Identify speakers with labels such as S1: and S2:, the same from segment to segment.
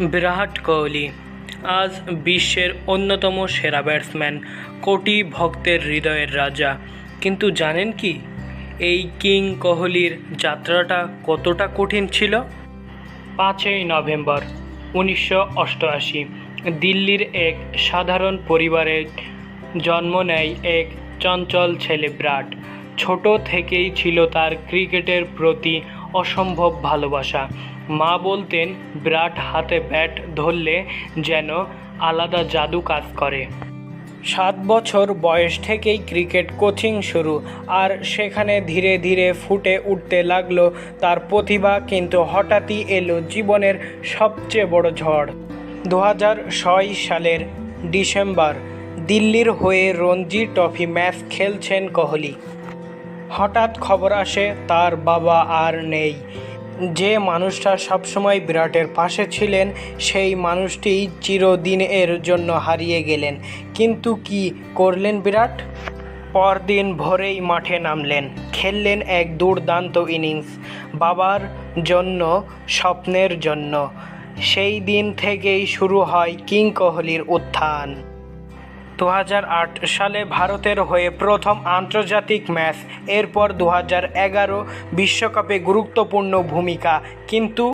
S1: বিরাট কোহলি। আজ বিশ্বের অন্যতম সেরা ব্যাটসম্যান, কোটি ভক্তের হৃদয়ের রাজা। কিন্তু জানেন কি, এই কিং কোহলির যাত্রাটা কতটা কঠিন ছিল? পাঁচই নভেম্বর, উনিশশো অষ্টআশি, দিল্লির এক সাধারণ পরিবারে জন্ম নেয় এক চঞ্চল ছেলে বিরাট। ছোট থেকেই ছিল তার ক্রিকেটের প্রতি অসম্ভব ভালোবাসা। মা বলতেন, বিরাট হাতে ব্যাট ধরলে যেন আলাদা জাদু কাজ করে। সাত বছর বয়স থেকেই ক্রিকেট কোচিং শুরু, আর সেখানে ধীরে ধীরে ফুটে উঠতে লাগল তার প্রতিভা, কিন্তু হঠাৎই এলো জীবনের সবচেয়ে বড় ঝড়। দু হাজার ছয় সালের ডিসেম্বর, দিল্লির হয়ে রঞ্জি ট্রফি ম্যাচ খেলছেন কোহলি। হঠাৎ খবর আসে, তার বাবা আর নেই। যে মানুষটা সবসময় বিরাটের পাশে ছিলেন, সেই মানুষটি চিরদিনের জন্য হারিয়ে গেলেন। কিন্তু কি করলেন বিরাট? পরদিন ভোরেই মাঠে নামলেন, খেললেন এক দুর্দান্ত ইনিংস, বাবার জন্য, স্বপ্নের জন্য। সেই দিন থেকেই শুরু হয় কিং কোহলির উত্থান। দু হাজার আট সালে ভারতের হয়ে প্রথম আন্তর্জাতিক ম্যাচ, এরপর দু এগারো বিশ্বকাপে গুরুত্বপূর্ণ ভূমিকা। কিন্তু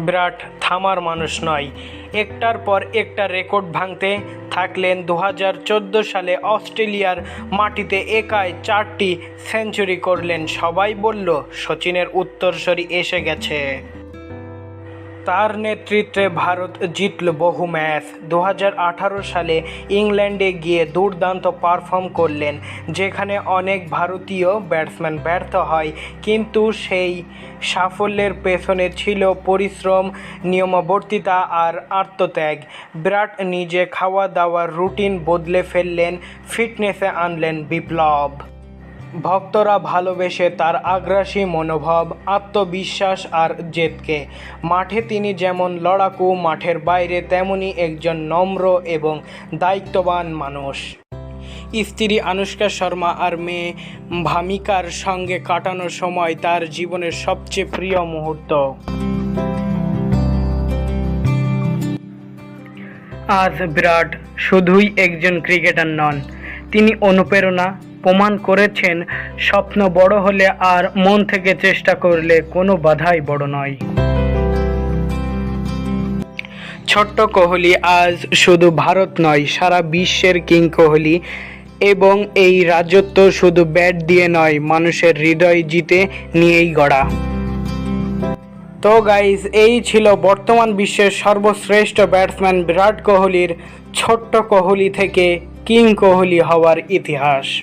S1: বিরাট থামার মানুষ নয়। একটার পর একটা রেকর্ড ভাঙতে থাকলেন দু হাজার চোদ্দ সালে অস্ট্রেলিয়ার মাটিতে একাই চারটি সেঞ্চুরি করলেন। সবাই বলল, সচিনের উত্তরসরি এসে গেছে। তার নেতৃত্বে ভারত জিতল বহু ম্যাচ। দু হাজার আঠারো সালে ইংল্যান্ডে গিয়ে দুর্দান্ত পারফর্ম করলেন, যেখানে অনেক ভারতীয় ব্যাটসম্যান ব্যর্থ হয়, কিন্তু সেই সাফল্যের পেছনে ছিল পরিশ্রম, নিয়মাবর্তিতা আর আত্মত্যাগ। বিরাট নিজে খাওয়া দাওয়ার রুটিন বদলে ফেললেন, ফিটনেসে আনলেন বিপ্লব। ভক্তরা ভালোবেসে তার আগ্রাসী মনোভাব, আত্মবিশ্বাস আর জেদকে। মাঠে তিনি যেমন লড়াকু, মাঠের বাইরে তেমনি একজন নম্র এবং দায়িত্ববান মানুষ। স্ত্রী আনুষ্কা শর্মা আর মেয়ে ভামিকার সঙ্গে কাটানোর সময় তার জীবনের সবচেয়ে প্রিয় মুহূর্ত। আজ বিরাট শুধুই একজন ক্রিকেটার নন, তিনি অনুপ্রেরণা প্রমাণ করেছেন, স্বপ্ন বড় হলে আর মন থেকে চেষ্টা করলে কোনো বাধাই বড় নয়। ছোট্ট কোহলি আজ শুধু ভারত নয়, সারা বিশ্বের কিং কোহলি এবং এই রাজত্ব শুধু ব্যাট দিয়ে নয়, মানুষের হৃদয় জিতে নিয়েই গড়া। তো গাইজ এই ছিল বর্তমান বিশ্বের সর্বশ্রেষ্ঠ ব্যাটসম্যান বিরাট কোহলির ছোট্ট কোহলি থেকে কিং কোহলি হওয়ার ইতিহাস।